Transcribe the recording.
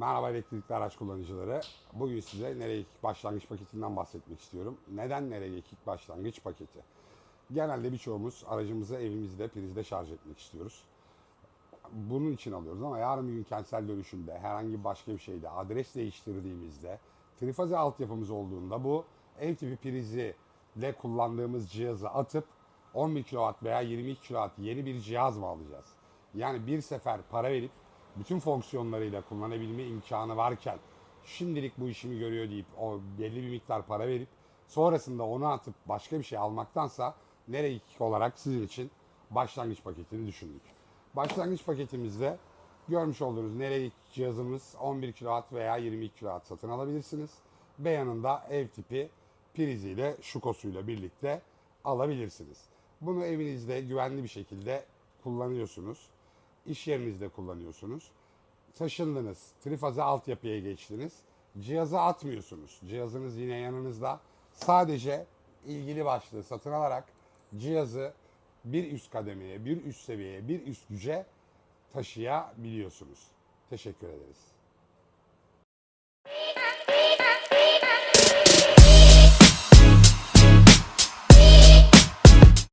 Merhaba elektrikli araç kullanıcıları. Bugün size nereye kick başlangıç paketinden bahsetmek istiyorum. Neden nereye kick başlangıç paketi? Genelde birçoğumuz aracımızı evimizde prizde şarj etmek istiyoruz. Bunun için alıyoruz ama yarın bir gün kentsel dönüşümde herhangi başka bir şeyde adres değiştirdiğimizde trifaze altyapımız olduğunda bu ev tipi prizi ile kullandığımız cihazı atıp 11 kW veya 22 kW yeni bir cihaz mı alacağız? Yani bir sefer para verip bütün fonksiyonlarıyla kullanabilme imkanı varken şimdilik bu işimi görüyor deyip o belli bir miktar para verip sonrasında onu atıp başka bir şey almaktansa nereye olarak sizin için başlangıç paketini düşündük. Başlangıç paketimizde görmüş olduğunuz nereye cihazımız 11 kW veya 22 kW satın alabilirsiniz. Ve yanında ev tipi priziyle şukosuyla birlikte alabilirsiniz. Bunu evinizde güvenli bir şekilde kullanıyorsunuz iş yerinizde kullanıyorsunuz. Taşındınız, trifaza altyapıya geçtiniz. Cihazı atmıyorsunuz. Cihazınız yine yanınızda. Sadece ilgili başlığı satın alarak cihazı bir üst kademeye, bir üst seviyeye, bir üst güce taşıyabiliyorsunuz. Teşekkür ederiz.